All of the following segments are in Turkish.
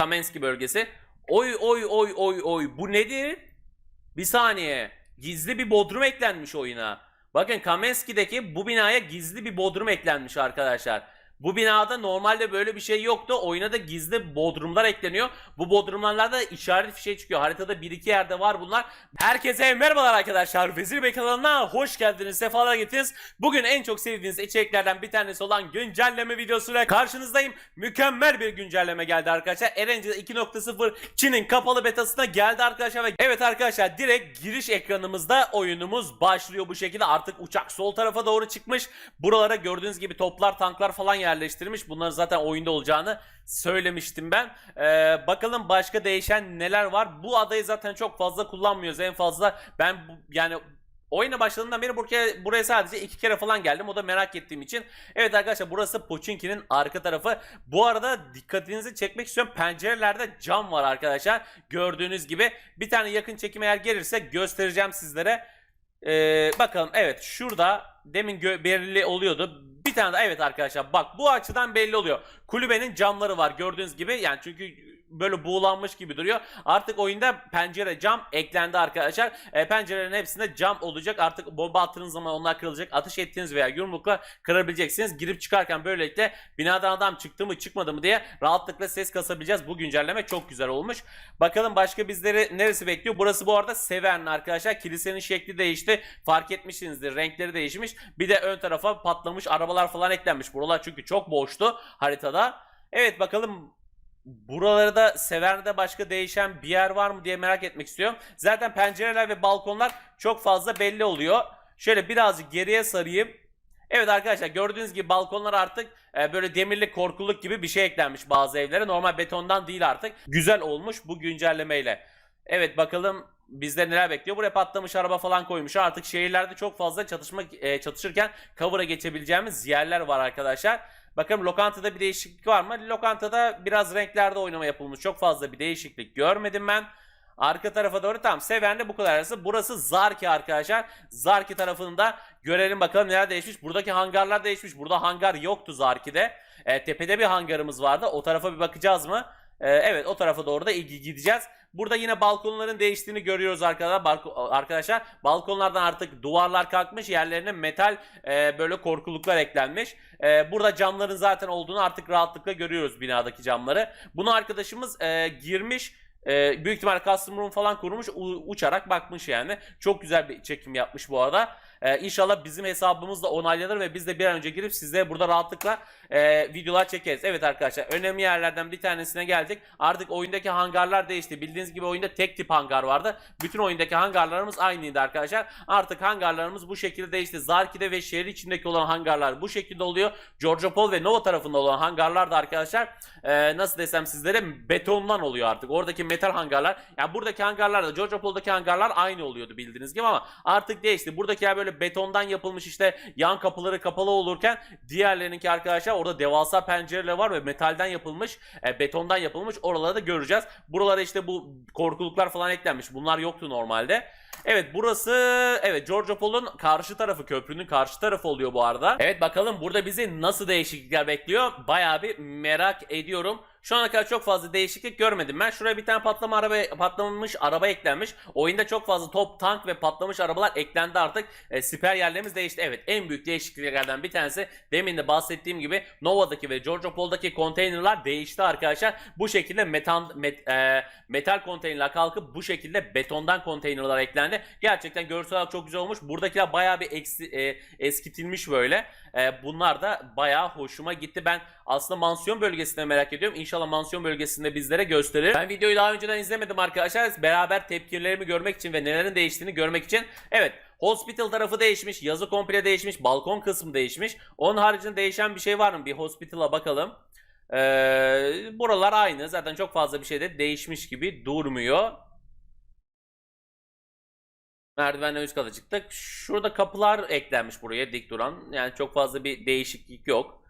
Kamenski bölgesi. Oy oy oy oy oy bu nedir? Bir saniye. Gizli bir bodrum eklenmiş oyuna. Bakın Kamenski'deki bu binaya gizli bir bodrum eklenmiş arkadaşlar. Bu binada normalde böyle bir şey yoktu. Oyuna da gizli bodrumlar ekleniyor. Bu bodrumlarda da işaret fişeği çıkıyor. Haritada bir iki yerde var bunlar. Herkese merhabalar arkadaşlar. Vezir Bey kanalına hoş geldiniz. Sefalar getirdiniz. Bugün en çok sevdiğiniz içeriklerden bir tanesi olan güncelleme videosuyla karşınızdayım. Mükemmel bir güncelleme geldi arkadaşlar. Erencil 2.0 Çin'in kapalı betasına geldi arkadaşlar. Ve evet arkadaşlar direkt giriş ekranımızda oyunumuz başlıyor bu şekilde. Artık uçak sol tarafa doğru çıkmış. Buralara gördüğünüz gibi toplar, tanklar falan yerleştirmiş. Bunların zaten oyunda olacağını söylemiştim ben. Ee, bakalım başka değişen neler var. Bu adayı zaten çok fazla kullanmıyoruz. En fazla ben yani Oyuna başladığından beri buraya, buraya sadece iki kere falan geldim. O da merak ettiğim için. Evet arkadaşlar burası Pochinki'nin arka tarafı. Bu arada dikkatinizi çekmek istiyorum. Pencerelerde cam var arkadaşlar. Gördüğünüz gibi. Bir tane yakın çekim eğer gelirse göstereceğim sizlere. Ee, bakalım evet şurada demin belli oluyordu. Bir tane daha evet arkadaşlar bak bu açıdan belli oluyor. Kulübenin camları var gördüğünüz gibi. Yani çünkü böyle buğulanmış gibi duruyor. Artık oyunda pencere cam eklendi arkadaşlar. E, pencerelerin hepsinde cam olacak. Artık bomba attığınız zaman onlar kırılacak. Atış ettiğiniz veya yumrukla kırabileceksiniz. Girip çıkarken böylelikle binadan adam çıktı mı çıkmadı mı diye rahatlıkla ses kasabileceğiz. Bu güncelleme çok güzel olmuş. Bakalım başka bizleri neresi bekliyor? Burası bu arada Severn arkadaşlar. Kilisenin şekli değişti. Fark etmişsinizdir. Renkleri değişmiş. Bir de ön tarafa patlamış arabalar falan eklenmiş. Buralar çünkü çok boştu haritada. Evet bakalım Buralarda Severn'de başka değişen bir yer var mı diye merak etmek istiyorum. Zaten pencereler ve balkonlar çok fazla belli oluyor. Şöyle birazcık geriye sarayım. Evet arkadaşlar gördüğünüz gibi balkonlar artık e, böyle demirli korkuluk gibi bir şey eklenmiş bazı evlere. Normal betondan değil artık. Güzel olmuş bu güncellemeyle. Evet bakalım bizde neler bekliyor. Buraya patlamış araba falan koymuş. Artık şehirlerde çok fazla çatışma e, çatışırken cover'a geçebileceğimiz yerler var arkadaşlar. Bakalım lokantada bir değişiklik var mı? Lokantada biraz renklerde oynama yapılmış. Çok fazla bir değişiklik görmedim ben. Arka tarafa doğru tamam. Seven'de bu kadar arası. Burası Zarki arkadaşlar. Zarki tarafında görelim bakalım neler değişmiş. Buradaki hangarlar değişmiş. Burada hangar yoktu Zarki'de. E, tepede bir hangarımız vardı. O tarafa bir bakacağız mı? E, evet o tarafa doğru da ilgi gideceğiz. Burada yine balkonların değiştiğini görüyoruz arkadaşlar. Arkadaşlar balkonlardan artık duvarlar kalkmış. Yerlerine metal e, böyle korkuluklar eklenmiş. E, burada camların zaten olduğunu artık rahatlıkla görüyoruz binadaki camları. Bunu arkadaşımız e, girmiş. e, büyük ihtimal custom room falan kurmuş. uçarak bakmış yani. Çok güzel bir çekim yapmış bu arada. E, inşallah bizim hesabımız da onaylanır ve biz de bir an önce girip sizlere burada rahatlıkla e, videolar çekeriz. Evet arkadaşlar önemli yerlerden bir tanesine geldik. Artık oyundaki hangarlar değişti. Bildiğiniz gibi oyunda tek tip hangar vardı. Bütün oyundaki hangarlarımız aynıydı arkadaşlar. Artık hangarlarımız bu şekilde değişti. Zarki'de ve şehir içindeki olan hangarlar bu şekilde oluyor. Georgiopol ve Nova tarafında olan hangarlar da arkadaşlar e, nasıl desem sizlere betondan oluyor artık. Oradaki metal hangarlar. Yani buradaki hangarlar da Georgiopol'daki hangarlar aynı oluyordu bildiğiniz gibi ama artık değişti. Buradakiler böyle betondan yapılmış işte yan kapıları kapalı olurken diğerlerininki arkadaşlar orada devasa pencereler var ve metalden yapılmış, e, betondan yapılmış. Oraları da göreceğiz. Buralara işte bu korkuluklar falan eklenmiş. Bunlar yoktu normalde. Evet burası evet Georgiopol'un karşı tarafı köprünün karşı tarafı oluyor bu arada. Evet bakalım burada bizi nasıl değişiklikler bekliyor. Bayağı bir merak ediyorum. Şu ana kadar çok fazla değişiklik görmedim ben. Şuraya bir tane patlama araba patlamış araba eklenmiş. Oyunda çok fazla top, tank ve patlamış arabalar eklendi artık. E, siper yerlerimiz değişti. Evet en büyük değişikliklerden bir tanesi demin de bahsettiğim gibi Nova'daki ve Georgiopol'daki konteynerlar değişti arkadaşlar. Bu şekilde metan, met, e, metal konteynerler kalkıp bu şekilde betondan konteynerlar eklendi. Gerçekten görsel olarak çok güzel olmuş. Buradakiler bayağı bir eksi, e, eskitilmiş böyle. E, bunlar da bayağı hoşuma gitti. Ben aslında mansiyon bölgesinde merak ediyorum. İnşallah mansiyon bölgesinde bizlere gösterir. Ben videoyu daha önceden izlemedim arkadaşlar. Beraber tepkilerimi görmek için ve nelerin değiştiğini görmek için. Evet Hospital tarafı değişmiş. Yazı komple değişmiş. Balkon kısmı değişmiş. Onun haricinde değişen bir şey var mı? Bir hospital'a bakalım. Ee, buralar aynı. Zaten çok fazla bir şey de değişmiş gibi durmuyor. Merdivenden üst kata çıktık. Şurada kapılar eklenmiş buraya dik duran. Yani çok fazla bir değişiklik yok.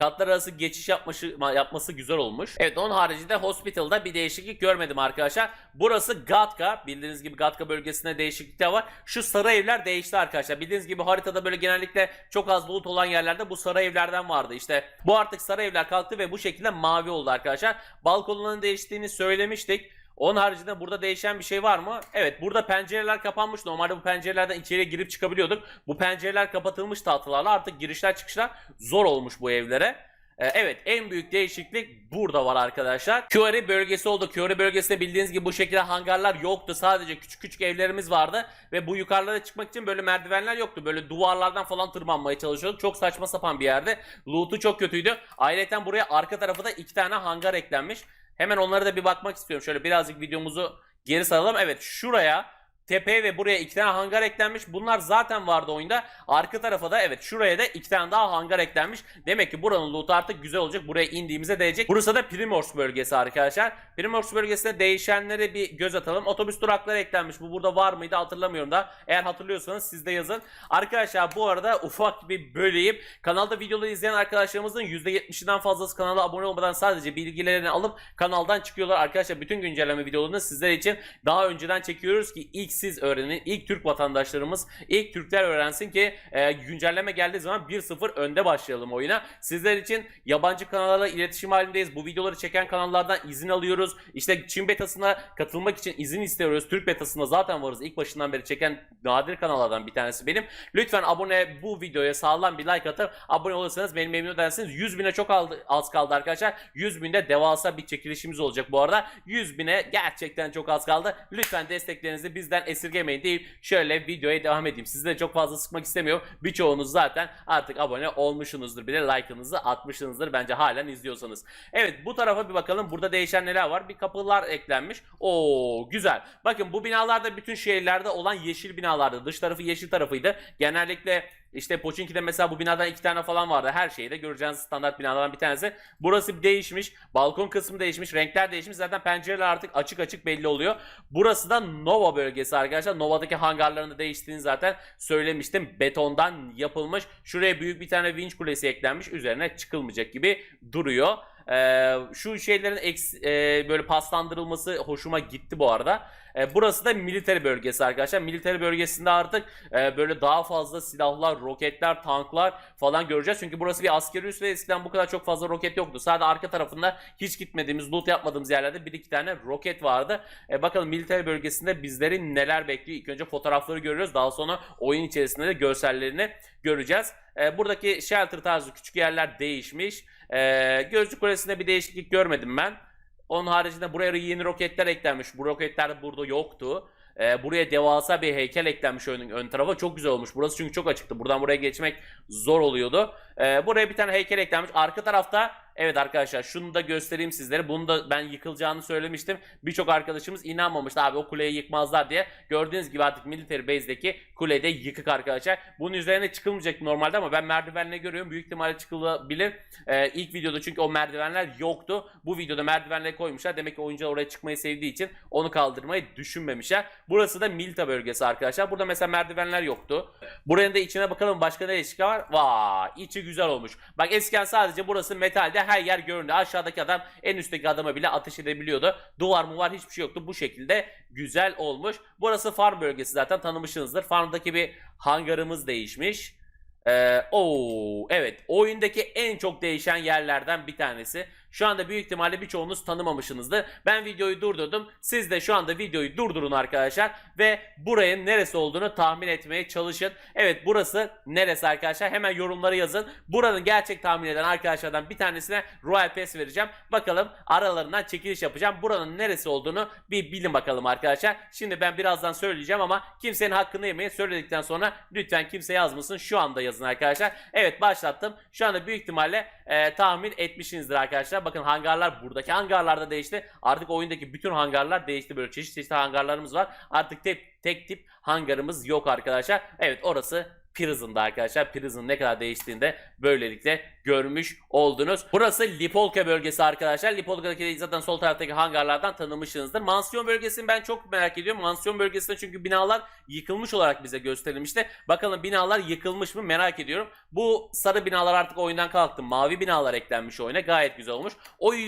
Katlar arası geçiş yapması, yapması güzel olmuş. Evet onun haricinde Hospital'da bir değişiklik görmedim arkadaşlar. Burası Gatka. Bildiğiniz gibi Gatka bölgesinde değişiklikler var. Şu sarı evler değişti arkadaşlar. Bildiğiniz gibi haritada böyle genellikle çok az bulut olan yerlerde bu sarı evlerden vardı. İşte bu artık sarı evler kalktı ve bu şekilde mavi oldu arkadaşlar. Balkonların değiştiğini söylemiştik. Onun haricinde burada değişen bir şey var mı? Evet burada pencereler kapanmış. Normalde bu pencerelerden içeriye girip çıkabiliyorduk. Bu pencereler kapatılmış tahtalarla artık girişler çıkışlar zor olmuş bu evlere. Ee, Evet en büyük değişiklik burada var arkadaşlar. QRE bölgesi oldu. QRE bölgesinde bildiğiniz gibi bu şekilde hangarlar yoktu. Sadece küçük küçük evlerimiz vardı. Ve bu yukarılara çıkmak için böyle merdivenler yoktu. Böyle duvarlardan falan tırmanmaya çalışıyorduk. Çok saçma sapan bir yerde. Loot'u çok kötüydü. Ayrıca buraya arka tarafı da iki tane hangar eklenmiş. Hemen onlara da bir bakmak istiyorum. Şöyle birazcık videomuzu geri saralım. Evet şuraya tepeye ve buraya iki tane hangar eklenmiş. Bunlar zaten vardı oyunda. Arka tarafa da evet şuraya da iki tane daha hangar eklenmiş. Demek ki buranın loot'u artık güzel olacak. Buraya indiğimize değecek. Burası da Primors bölgesi arkadaşlar. Primors bölgesinde değişenlere bir göz atalım. Otobüs durakları eklenmiş. Bu burada var mıydı hatırlamıyorum da. Eğer hatırlıyorsanız siz de yazın. Arkadaşlar bu arada ufak bir böleyim. Kanalda videoları izleyen arkadaşlarımızın %70'inden fazlası kanala abone olmadan sadece bilgilerini alıp kanaldan çıkıyorlar. Arkadaşlar bütün güncelleme videolarını sizler için daha önceden çekiyoruz ki ilk siz öğrenin. ilk Türk vatandaşlarımız, ilk Türkler öğrensin ki e, güncelleme geldiği zaman 1-0 önde başlayalım oyuna. Sizler için yabancı kanallarla iletişim halindeyiz. Bu videoları çeken kanallardan izin alıyoruz. İşte Çin betasına katılmak için izin istiyoruz. Türk betasında zaten varız. İlk başından beri çeken nadir kanallardan bir tanesi benim. Lütfen abone bu videoya sağlam bir like atıp abone olursanız beni memnun edersiniz. 100 bine çok az kaldı arkadaşlar. 100 binde devasa bir çekilişimiz olacak bu arada. 100 bine gerçekten çok az kaldı. Lütfen desteklerinizi bizden esirgemeyin deyip şöyle videoya devam edeyim. Sizi de çok fazla sıkmak istemiyorum. Birçoğunuz zaten artık abone olmuşsunuzdur. Bir de like'ınızı atmışsınızdır bence halen izliyorsanız. Evet bu tarafa bir bakalım. Burada değişen neler var? Bir kapılar eklenmiş. Oo güzel. Bakın bu binalarda bütün şehirlerde olan yeşil binalardı. Dış tarafı yeşil tarafıydı. Genellikle işte Pochinki'de mesela bu binadan iki tane falan vardı. Her şeyde göreceğiniz standart binalardan bir tanesi. Burası bir değişmiş. Balkon kısmı değişmiş. Renkler değişmiş. Zaten pencereler artık açık açık belli oluyor. Burası da Nova bölgesi arkadaşlar. Nova'daki hangarlarını değiştiğini zaten söylemiştim. Betondan yapılmış. Şuraya büyük bir tane vinç kulesi eklenmiş. Üzerine çıkılmayacak gibi duruyor. Ee, şu şeylerin eks, e, böyle paslandırılması hoşuma gitti bu arada. E, burası da military bölgesi arkadaşlar. Military bölgesinde artık e, böyle daha fazla silahlar, roketler, tanklar falan göreceğiz. Çünkü burası bir askeri üs ve eskiden bu kadar çok fazla roket yoktu. Sadece arka tarafında hiç gitmediğimiz, loot yapmadığımız yerlerde bir iki tane roket vardı. E, bakalım military bölgesinde bizleri neler bekliyor. İlk önce fotoğrafları görüyoruz. Daha sonra oyun içerisinde de görsellerini göreceğiz. E, buradaki shelter tarzı küçük yerler değişmiş. E, Gözcü Kulesi'nde bir değişiklik görmedim ben. Onun haricinde buraya yeni roketler eklenmiş. Bu roketler burada yoktu. Ee, buraya devasa bir heykel eklenmiş ön, ön tarafa. Çok güzel olmuş. Burası çünkü çok açıktı. Buradan buraya geçmek zor oluyordu. Ee, buraya bir tane heykel eklenmiş. Arka tarafta evet arkadaşlar şunu da göstereyim sizlere. Bunu da ben yıkılacağını söylemiştim. Birçok arkadaşımız inanmamıştı abi o kuleyi yıkmazlar diye. Gördüğünüz gibi artık military base'deki kulede yıkık arkadaşlar. Bunun üzerine çıkılmayacak normalde ama ben merdivenle görüyorum. Büyük ihtimalle çıkılabilir. Ee, ilk videoda çünkü o merdivenler yoktu. Bu videoda merdivenle koymuşlar. Demek ki oyuncular oraya çıkmayı sevdiği için onu kaldırmayı düşünmemişler. Burası da Milta bölgesi arkadaşlar. Burada mesela merdivenler yoktu. Buranın da içine bakalım başka ne değişiklik var. Vay içi güzel olmuş. Bak eskiden sadece burası metalde her yer göründü. Aşağıdaki adam en üstteki adama bile ateş edebiliyordu. Duvar mı var hiçbir şey yoktu. Bu şekilde güzel olmuş. Burası farm bölgesi zaten tanımışsınızdır. Farmdaki bir hangarımız değişmiş. Ee, oo, evet oyundaki en çok değişen yerlerden bir tanesi. Şu anda büyük ihtimalle birçoğunuz tanımamışsınızdır. Ben videoyu durdurdum. Siz de şu anda videoyu durdurun arkadaşlar. Ve burayın neresi olduğunu tahmin etmeye çalışın. Evet burası neresi arkadaşlar? Hemen yorumlara yazın. Buranın gerçek tahmin eden arkadaşlardan bir tanesine Royal Pass vereceğim. Bakalım aralarından çekiliş yapacağım. Buranın neresi olduğunu bir bilin bakalım arkadaşlar. Şimdi ben birazdan söyleyeceğim ama kimsenin hakkını yemeyin. Söyledikten sonra lütfen kimse yazmasın. Şu anda yazın arkadaşlar. Evet başlattım. Şu anda büyük ihtimalle e, tahmin etmişsinizdir arkadaşlar. Bakın hangarlar buradaki hangarlarda değişti. Artık oyundaki bütün hangarlar değişti. Böyle çeşit çeşit hangarlarımız var. Artık tek, tek tip hangarımız yok arkadaşlar. Evet orası Prison'da arkadaşlar. Prison ne kadar değiştiğinde böylelikle görmüş oldunuz. Burası Lipolka bölgesi arkadaşlar. Lipolka'daki zaten sol taraftaki hangarlardan tanımışsınızdır. Mansiyon bölgesini ben çok merak ediyorum. Mansiyon bölgesinde çünkü binalar yıkılmış olarak bize gösterilmişti. Bakalım binalar yıkılmış mı merak ediyorum. Bu sarı binalar artık oyundan kalktı. Mavi binalar eklenmiş oyuna. Gayet güzel olmuş. Oy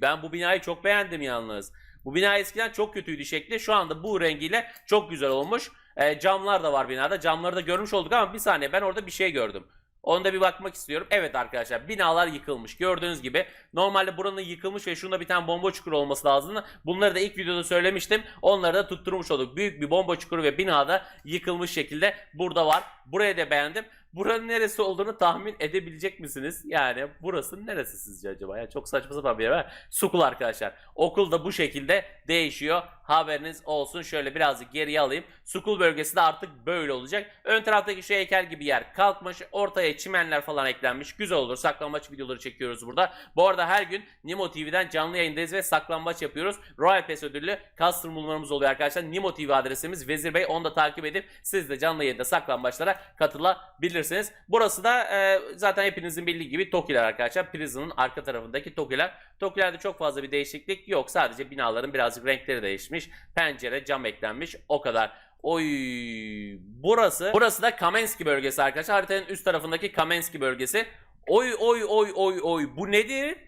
ben bu binayı çok beğendim yalnız. Bu bina eskiden çok kötüydü şekli. Şu anda bu rengiyle çok güzel olmuş. E, camlar da var binada. Camları da görmüş olduk ama bir saniye ben orada bir şey gördüm. Onda bir bakmak istiyorum. Evet arkadaşlar binalar yıkılmış. Gördüğünüz gibi normalde buranın yıkılmış ve şunda bir tane bomba çukuru olması lazım. Bunları da ilk videoda söylemiştim. Onları da tutturmuş olduk. Büyük bir bomba çukuru ve binada yıkılmış şekilde burada var. Burayı da beğendim. Buranın neresi olduğunu tahmin edebilecek misiniz? Yani burası neresi sizce acaba? Ya çok saçma sapan bir yer var. Sukul arkadaşlar. Okul da bu şekilde değişiyor. Haberiniz olsun. Şöyle birazcık geriye alayım. Sukul bölgesi de artık böyle olacak. Ön taraftaki şu heykel gibi yer kalkmış. Ortaya çimenler falan eklenmiş. Güzel olur. Saklambaç videoları çekiyoruz burada. Bu arada her gün Nimo TV'den canlı yayındayız ve saklambaç yapıyoruz. Royal Pass ödüllü custom bulmalarımız oluyor arkadaşlar. Nimo TV adresimiz Vezir Bey. Onu da takip edip siz de canlı yayında saklambaçlara katılabilirsiniz. Burası da e, zaten hepinizin bildiği gibi Tokiler arkadaşlar. Prison'ın arka tarafındaki Tokiler. Tokilerde çok fazla bir değişiklik yok. Sadece binaların birazcık renkleri değişmiş. Pencere, cam eklenmiş. O kadar. Oy burası burası da Kamenski bölgesi arkadaşlar. Haritanın üst tarafındaki Kamenski bölgesi. Oy oy oy oy oy bu nedir?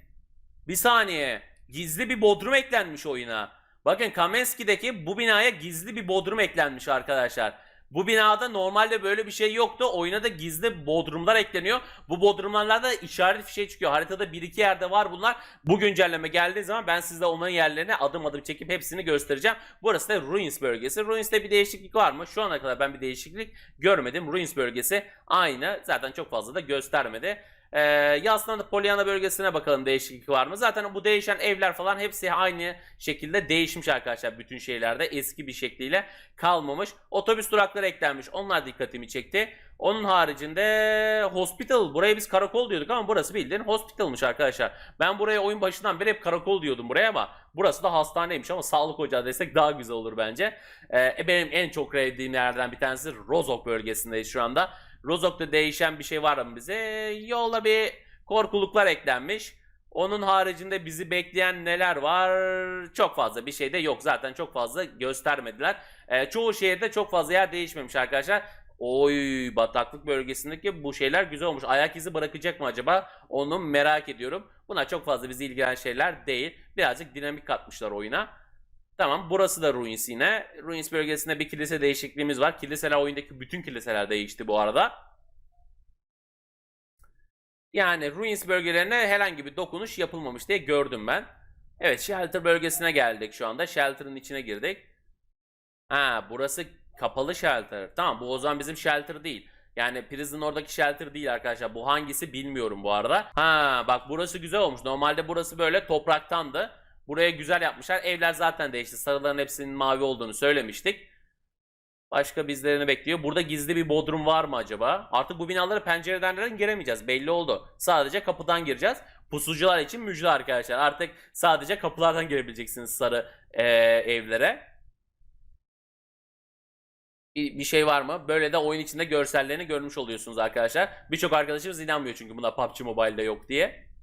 Bir saniye. Gizli bir bodrum eklenmiş oyuna. Bakın Kamenski'deki bu binaya gizli bir bodrum eklenmiş arkadaşlar. Bu binada normalde böyle bir şey yoktu. Oyuna da gizli bodrumlar ekleniyor. Bu bodrumlarda işaret fişeği çıkıyor. Haritada bir iki yerde var bunlar. Bu güncelleme geldiği zaman ben size onların yerlerine adım adım çekip hepsini göstereceğim. Burası da Ruins bölgesi. Ruins'te bir değişiklik var mı? Şu ana kadar ben bir değişiklik görmedim. Ruins bölgesi aynı. Zaten çok fazla da göstermedi. Ee, Yaslan Polyana bölgesine bakalım değişiklik var mı? Zaten bu değişen evler falan hepsi aynı şekilde değişmiş arkadaşlar bütün şeylerde eski bir şekliyle kalmamış. Otobüs durakları eklenmiş. Onlar dikkatimi çekti. Onun haricinde hospital. Buraya biz karakol diyorduk ama burası bildiğin hospitalmış arkadaşlar. Ben buraya oyun başından beri hep karakol diyordum buraya ama burası da hastaneymiş ama sağlık ocağı desek daha güzel olur bence. Ee, benim en çok sevdiğim yerlerden bir tanesi Rozok bölgesindeyiz şu anda. Rozok'ta değişen bir şey var mı bize? Yolla bir korkuluklar eklenmiş. Onun haricinde bizi bekleyen neler var? Çok fazla bir şey de yok. Zaten çok fazla göstermediler. Ee, çoğu şehirde çok fazla yer değişmemiş arkadaşlar. Oy bataklık bölgesindeki bu şeyler güzel olmuş. Ayak izi bırakacak mı acaba? Onu merak ediyorum. Bunlar çok fazla bizi ilgilen şeyler değil. Birazcık dinamik katmışlar oyuna. Tamam burası da Ruins yine. Ruins bölgesinde bir kilise değişikliğimiz var. Kiliseler oyundaki bütün kiliseler değişti bu arada. Yani Ruins bölgelerine herhangi bir dokunuş yapılmamış diye gördüm ben. Evet Shelter bölgesine geldik şu anda. Shelter'ın içine girdik. Ha burası kapalı Shelter. Tamam bu o zaman bizim Shelter değil. Yani Prison oradaki Shelter değil arkadaşlar. Bu hangisi bilmiyorum bu arada. Ha bak burası güzel olmuş. Normalde burası böyle topraktandı. Buraya güzel yapmışlar. Evler zaten değişti. Sarıların hepsinin mavi olduğunu söylemiştik. Başka bizlerini bekliyor. Burada gizli bir bodrum var mı acaba? Artık bu binalara pencereden giremeyeceğiz. Belli oldu. Sadece kapıdan gireceğiz. Pusucular için müjde arkadaşlar. Artık sadece kapılardan girebileceksiniz sarı eee, evlere. Bir, bir şey var mı? Böyle de oyun içinde görsellerini görmüş oluyorsunuz arkadaşlar. Birçok arkadaşımız inanmıyor çünkü buna PUBG Mobile'de yok diye.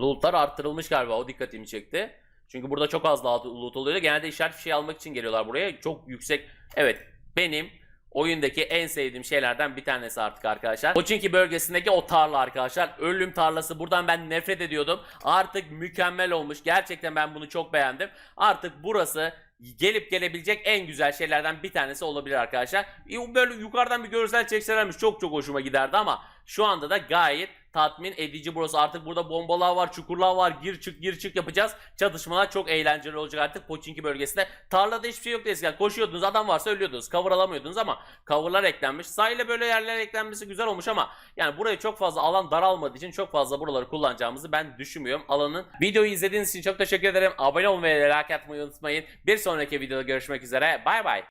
Loot'lar arttırılmış galiba. O dikkatimi çekti. Çünkü burada çok az loot oluyor. Genelde işaret bir şey almak için geliyorlar buraya. Çok yüksek. Evet. Benim oyundaki en sevdiğim şeylerden bir tanesi artık arkadaşlar. Pochinki bölgesindeki o tarla arkadaşlar. Ölüm tarlası. Buradan ben nefret ediyordum. Artık mükemmel olmuş. Gerçekten ben bunu çok beğendim. Artık burası gelip gelebilecek en güzel şeylerden bir tanesi olabilir arkadaşlar. Böyle yukarıdan bir görsel çekselermiş çok çok hoşuma giderdi ama şu anda da gayet tatmin edici burası. Artık burada bombalar var, çukurlar var. Gir çık gir çık yapacağız. Çatışmalar çok eğlenceli olacak artık Pochinki bölgesinde. Tarlada hiçbir şey yoktu eskiden. Koşuyordunuz adam varsa ölüyordunuz. Cover alamıyordunuz ama coverlar eklenmiş. Sahile böyle yerler eklenmesi güzel olmuş ama yani burayı çok fazla alan daralmadığı için çok fazla buraları kullanacağımızı ben düşünmüyorum. Alanın videoyu izlediğiniz için çok teşekkür ederim. Abone olmayı ve like atmayı unutmayın. Bir sonraki videoda görüşmek üzere. Bay bay.